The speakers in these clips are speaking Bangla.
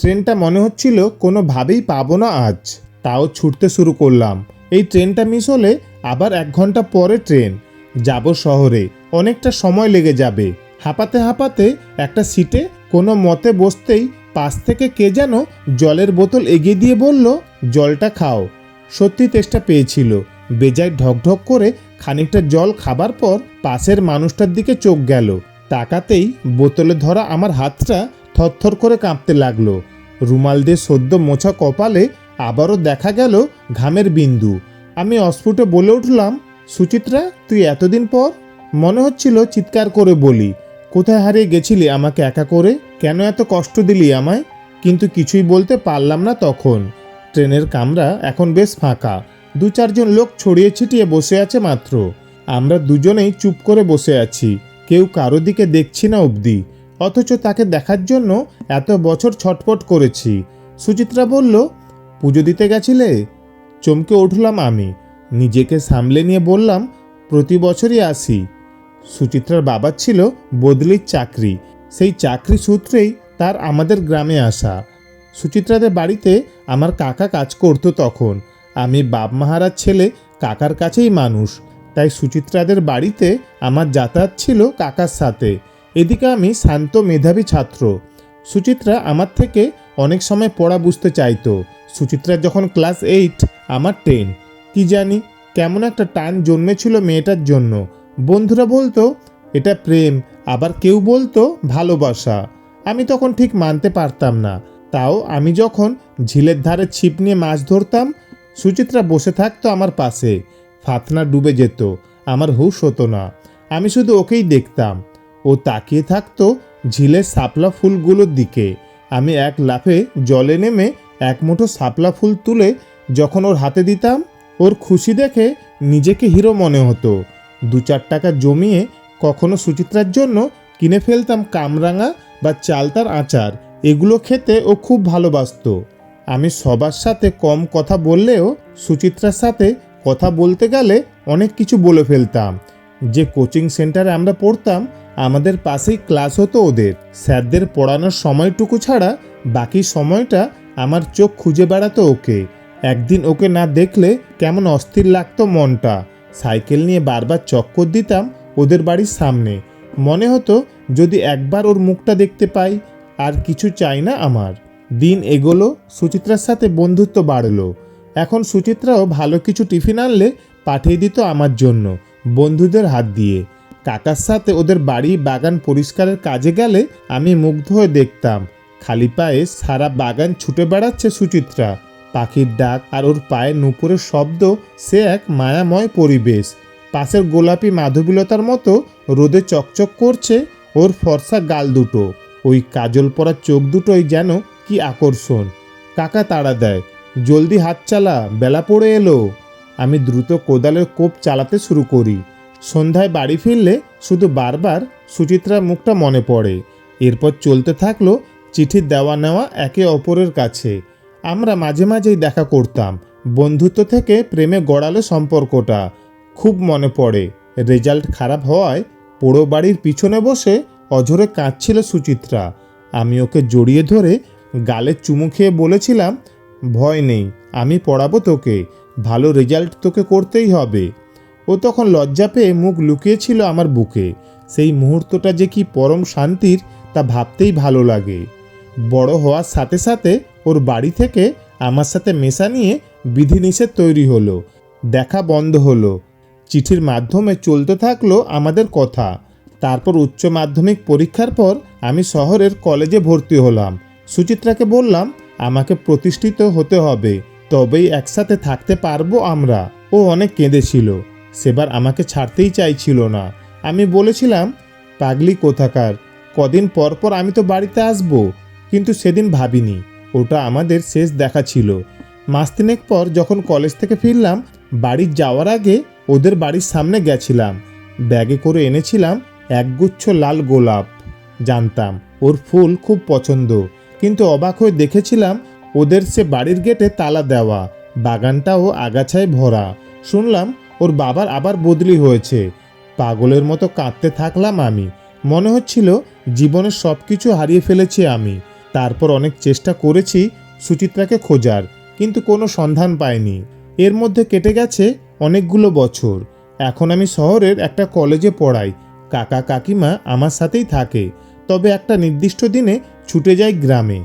ট্রেনটা মনে হচ্ছিল কোনোভাবেই পাবো না আজ। তাও ছুটতে শুরু করলাম। এই ট্রেনটা মিস হলে আবার এক ঘণ্টা পরে ট্রেন। যাব শহরে। অনেকটা সময় লেগে যাবে। হাঁপাতে হাঁপাতে একটা সিটে কোনো মতে বসতেই পাশ থেকে কে যেন জলের বোতল এগিয়ে দিয়ে বলল, জলটা খাও। সত্যি তেষ্টা পেয়েছিল। বেজায় ঢকঢক করে খানিকটা জল খাবার পর পাশের মানুষটার দিকে চোখ গেল। তাকাতেই বোতলে ধরা আমার হাতটা থরথর করে কাঁপতে লাগল। রুমাল দিয়ে সদ্য মোছা কপালে আবারও দেখা গেল ঘামের বিন্দু। আমি অস্ফুটে বলে উঠলাম, সুচিত্রা, তুই এতদিন পর? মনে হচ্ছিল চিৎকার করে বলি, কোথায় হারিয়ে গেছিলি আমাকে একা করে? কেন এত কষ্ট দিলি আমায়? কিন্তু কিছুই বলতে পারলাম না তখন। ট্রেনের কামরা এখন বেশ ফাঁকা। দু চারজন লোক ছড়িয়ে ছিটিয়ে বসে আছে মাত্র। আমরা দুজনেই চুপ করে বসে আছি। কেউ কারও দিকে দেখছি না অবধি। অথচ তাকে দেখার জন্য এত বছর ছটফট করেছি। সুচিত্রা বলল, পুজো দিতে গেছিলে? চমকে উঠলাম আমি। নিজেকে সামলে নিয়ে বললাম, প্রতি বছরই আসি। সুচিত্রার বাবার ছিল বদলির চাকরি। সেই চাকরি সূত্রেই তার আমাদের গ্রামে আসা। সুচিত্রাদের বাড়িতে আমার কাকা কাজ করতো তখন। আমি বাপ মাহারার ছেলে, কাকার কাছেই মানুষ। তাই সুচিত্রাদের বাড়িতে আমার যাতায়াত ছিল কাকার সাথে। এদিকে আমি শান্ত মেধাবী ছাত্র। সুচিত্রা আমার থেকে অনেক সময় পড়া বুঝতে চাইতো। সুচিত্রা যখন ক্লাস এইট, আমার টেন। কি জানি, কেমন একটা টান জন্মেছিল মেয়েটার জন্য। বন্ধুরা বলতো, এটা প্রেম, আবার কেউ বলতো ভালোবাসা। আমি তখন ঠিক মানতে পারতাম না। তাও আমি যখন ঝিলের ধারে ছিপ নিয়ে মাছ ধরতাম, সুচিত্রা বসে থাকতো আমার পাশে। ফাতনা ডুবে যেত, আমার হুশ হতো না। আমি শুধু ওকেই দেখতাম। ও তাকিয়ে থাকতো ঝিলের শাপলা ফুলগুলোর দিকে। আমি এক লাফে জলে নেমে এক মুঠো শাপলা ফুল তুলে যখন ওর হাতে দিতাম, ওর খুশি দেখে নিজেকে হিরো মনে হতো। দু চার টাকা জমিয়ে কখনো সুচিত্রার জন্য কিনে ফেলতাম কামরাঙা বা চালতার আচার, এগুলো খেতে ও খুব ভালোবাসতো। আমি সবার সাথে কম কথা বললেও সুচিত্রার সাথে কথা বলতে গেলে অনেক কিছু বলে ফেলতাম। যে কোচিং সেন্টারে আমরা পড়তাম আমাদের পাশেই ক্লাস হতো ওদের। স্যারদের পড়ানোর সময়টুকু ছাড়া বাকি সময়টা আমার চোখ খুঁজে বেড়াতো ওকে। একদিন ওকে না দেখলে কেমন অস্থির লাগতো মনটা। সাইকেল নিয়ে বারবার চক্কর দিতাম ওদের বাড়ির সামনে। মনে হতো যদি একবার ওর মুখটা দেখতে পাই, আর কিছু চাই না আমার। দিন এগোলো, সুচিত্রার সাথে বন্ধুত্ব বাড়লো। এখন সুচিত্রাও ভালো কিছু টিফিন আনলে পাঠিয়ে দিত আমার জন্য, বন্ধুদের হাত দিয়ে। কাকার সাথে ওদের বাড়ি বাগান পরিষ্কারের কাজে গেলে আমি মুগ্ধ হয়ে দেখতাম। খালি পায়ে সারা বাগান ছুটে বেড়াচ্ছে সুচিত্রা। পাখির ডাক আর ওর পায়ে নুপুরের শব্দ, সে এক মায়াময় পরিবেশ। পাশের গোলাপি মাধবীলতার মতো রোদে চকচক করছে ওর ফর্সা গাল দুটো। ওই কাজল পরা চোখ দুটোই যেন কি আকর্ষণ। কাকা তাড়া দেয়, জলদি হাত চালা, বেলা পড়ে এলো। আমি দ্রুত কোদালের কোপ চালাতে শুরু করি। সন্ধ্যায় বাড়ি ফিরলে শুধু বারবার সুচিত্রার মুখটা মনে পড়ে। এরপর চলতে থাকল চিঠি দেওয়া নেওয়া একে অপরের কাছে। আমরা মাঝে মাঝেই দেখা করতাম। বন্ধুত্ব থেকে প্রেমে গড়ালো সম্পর্কটা। খুব মনে পড়ে। রেজাল্ট খারাপ হওয়ায় পোড়ো বাড়ির পিছনে বসে অঝরে কাঁদছিল সুচিত্রা। আমি ওকে জড়িয়ে ধরে গালে চুমু খেয়ে বলেছিলাম, ভয় নেই, আমি পড়াবো তোকে। ভালো রেজাল্ট তোকে করতেই হবে। ও তখন লজ্জা পেয়ে মুখ লুকিয়েছিল আমার বুকে। সেই মুহূর্তটা যে কি পরম শান্তির, তা ভাবতেই ভালো লাগে। বড় হওয়ার সাথে সাথে ওর বাড়ি থেকে আমার সাথে মেশা নিয়ে বিধিনিষেধ তৈরি হলো, দেখা বন্ধ হলো। চিঠির মাধ্যমে চলতে থাকল আমাদের কথা। তারপর উচ্চ মাধ্যমিক পরীক্ষার পর আমি শহরের কলেজে ভর্তি হলাম। সুচিত্রাকে বললাম, আমাকে প্রতিষ্ঠিত হতে হবে, তবেই একসাথে থাকতে পারব আমরা। ও অনেক কেঁদেছিল। সেবার আমাকে ছাড়তেই চাইছিল না। আমি বলেছিলাম, পাগলি কোথাকার? কদিন পর পর আমি তো বাড়িতে আসব। কিন্তু সেদিন ভাবিনি, ওটা আমাদের শেষ দেখা ছিল। মাস তিনেক পর যখন কলেজ থেকে ফিরলাম, বাড়ি যাওয়ার আগে ওদের বাড়ির সামনে গেছিলাম। ব্যাগে করে এনেছিলাম একগুচ্ছ লাল গোলাপ। জানতাম, ওর ফুল খুব পছন্দ। কিন্তু অবাক হয়ে দেখেছিলাম, ওদের সে বাড়ির গেটে তালা দেওয়া, বাগানটাও আগাছায় ভরা। শুনলাম ওর বাবার আবার বদলি হয়েছে। পাগলের মতো কাঁদতে থাকলাম আমি। মনে হচ্ছিল জীবনের সব কিছু হারিয়ে ফেলেছি আমি। তারপর অনেক চেষ্টা করেছি সুচিত্রাকে খোঁজার, কিন্তু কোনো সন্ধান পাইনি। এর মধ্যে কেটে গেছে অনেকগুলো বছর। এখন আমি শহরের একটা কলেজে পড়াই। কাকা কাকিমা আমার সাথেই থাকে। তবে একটা নির্দিষ্ট দিনে ছুটে যাই গ্রামে।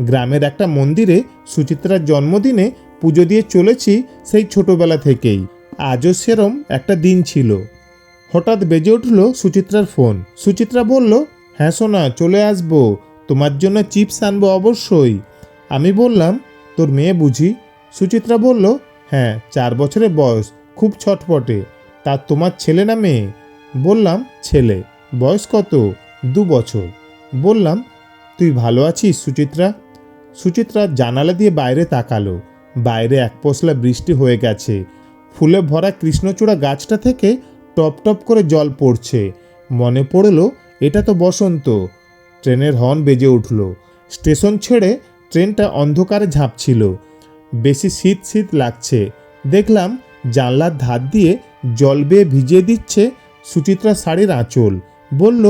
গ্রামের একটা মন্দিরে সুচিত্রার জন্মদিনে পুজো দিয়ে চলেছি সেই ছোটবেলা থেকেই। আজও সেরম একটা দিন ছিল। হঠাৎ বেজে উঠল সুচিত্রার ফোন। সুচিত্রা বলল হ্যাঁ সোনা, চলে আসব। তোমার জন্য চিপস আনব অবশ্যই। আমি বললাম, তোর মেয়ে বুঝি? সুচিত্রা বলল হ্যাঁ চার বছরের বয়স, খুব ছটপটে। তা তোমার ছেলে না মেয়ে? বললাম, ছেলে। বয়স কত? দু বছর। বললাম, তুই ভালো আছিস সুচিত্রা? সুচিত্রা জানালা দিয়ে বাইরে তাকালো। বাইরে এক পশলা বৃষ্টি হয়ে গেছে। ফুলে ভরা কৃষ্ণচূড়া গাছটা থেকে টপ টপ করে জল পড়ছে। মনে পড়ল, এটা তো বসন্ত। ট্রেনের হর্ন বেজে উঠল। স্টেশন ছেড়ে ট্রেনটা অন্ধকারে ঝাঁপছিল। বেশি শীত শীত লাগছে। দেখলাম জানলার ধার দিয়ে জল বেয়ে ভিজিয়ে দিচ্ছে সুচিত্রা শাড়ির আঁচল। বলল,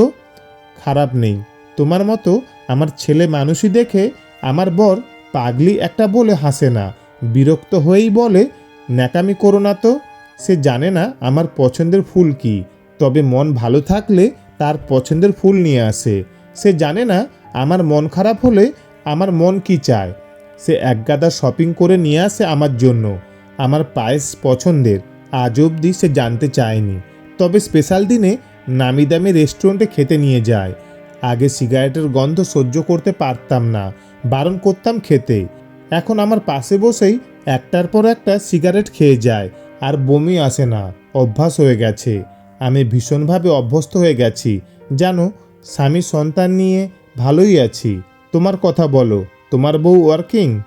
খারাপ নেই। তোমার মতো আমার ছেলে মানুষই দেখে আমার বর পাগলি একটা বলে হাসে না। বিরক্ত হয়েই বলে ন্যাকামি করো না তো। সে জানে না আমার পছন্দের ফুল কি। তবে মন ভালো থাকলে তার পছন্দের ফুল নিয়ে আসে। সে জানে না আমার মন খারাপ হলে আমার মন কি চায়। সে একগাদা শপিং করে নিয়ে আসে আমার জন্য। আমার পায়েস পছন্দের, আজ অবধি সে জানতে চায়নি। তবে স্পেশাল দিনে নামি দামি রেস্টুরেন্টে খেতে নিয়ে যায়। আগে সিগারেটের গন্ধ সহ্য করতে পারতাম না, বারণ করতাম খেতে। এখন আমার পাশে বসেই একটার পর একটা সিগারেট খেয়ে যায় আর বমি আসে না, অভ্যাস হয়ে গেছে। আমি ভীষণভাবে অভ্যস্ত হয়ে গেছি। জানো, স্বামী সন্তান নিয়ে ভালোই আছি। তোমার কথা বলো, তোমার বউ ওয়ার্কিং?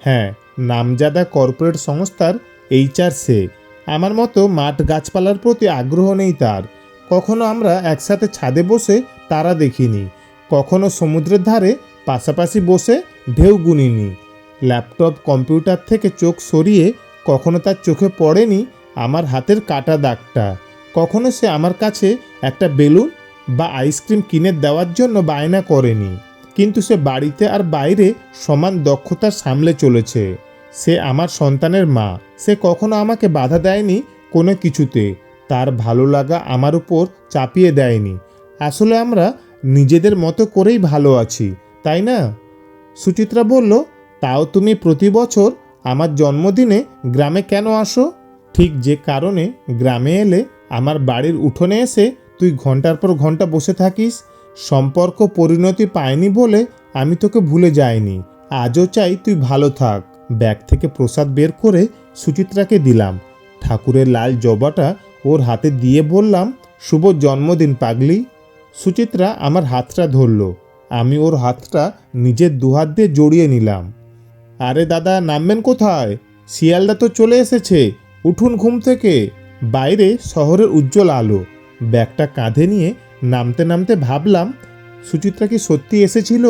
হ্যাঁ নামজাদা কর্পোরেট সংস্থার এইচআর সে। আমার মতো মাঠ গাছপালার প্রতি আগ্রহ নেই তার। কখনো আমরা একসাথে ছাদে বসে তারা দেখিনি। কখনো সমুদ্রের ধারে পাশাপাশি বসে ঢেউ গুনিনি। ল্যাপটপ, কম্পিউটার থেকে চোখ সরিয়ে কখনো তার চোখে পড়েনি আমার হাতের কাটা দাগটা। কখনো সে আমার কাছে একটা বেলুন বা আইসক্রিম কিনে দেওয়ার জন্য বায়না করেনি। কিন্তু সে বাড়িতে আর বাইরে সমান দক্ষতা সামলে চলেছে। সে আমার সন্তানের মা। সে কখনো আমাকে বাধা দেয়নি কোনো কিছুতে। তার ভালো লাগা আমার উপর চাপিয়ে দেয়নি। আসলে আমরা নিজেদের মতো করেই ভালো আছি, তাই না? সুচিত্রা বলল তাও তুমি প্রতি বছর আমার জন্মদিনে গ্রামে কেন আসো? ঠিক যে কারণে গ্রামে এলে আমার বাড়ির উঠোনে এসে তুই ঘণ্টার পর ঘণ্টা বসে থাকিস। সম্পর্ক পরিণতি পায়নি বলে আমি তোকে ভুলে যাইনি। আজও চাই তুই ভালো থাক। ব্যাগ থেকে প্রসাদ বের করে সুচিত্রাকে দিলাম। ঠাকুরের লাল জবাটা ওর হাতে দিয়ে বললাম, শুভ জন্মদিন পাগলি। সুচিত্রা আমার হাতটা ধরল। আমি ওর হাতটা নিজের দুহাত দিয়ে জড়িয়ে নিলাম। আরে দাদা, নামবেন কোথায়? শিয়ালদা তো চলে এসেছে। উঠুন ঘুম থেকে। বাইরে শহরের উজ্জ্বল আলো। ব্যাগটা কাঁধে নিয়ে নামতে নামতে ভাবলাম, সুচিত্রা কি সত্যি এসেছিল?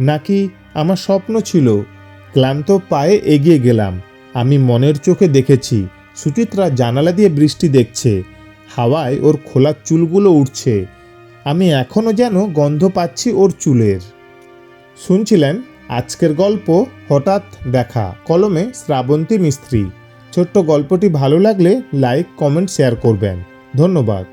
নাকি আমার স্বপ্ন ছিল? ক্লান্ত পায়ে এগিয়ে গেলাম। আমি মনের চোখে দেখেছি, সুচিত্রা জানালা দিয়ে বৃষ্টি দেখছে। হাওয়ায় ওর খোলা চুলগুলো উঠছে আমি এখনও যেন গন্ধ পাচ্ছি ওর চুলের। শুনছিলেন? আজকের গল্প হঠাৎ দেখা। কলমে শ্রাবন্তী মিস্ত্রি। ছোট্ট গল্পটি ভালো লাগলে লাইক, কমেন্ট, শেয়ার করবেন। ধন্যবাদ।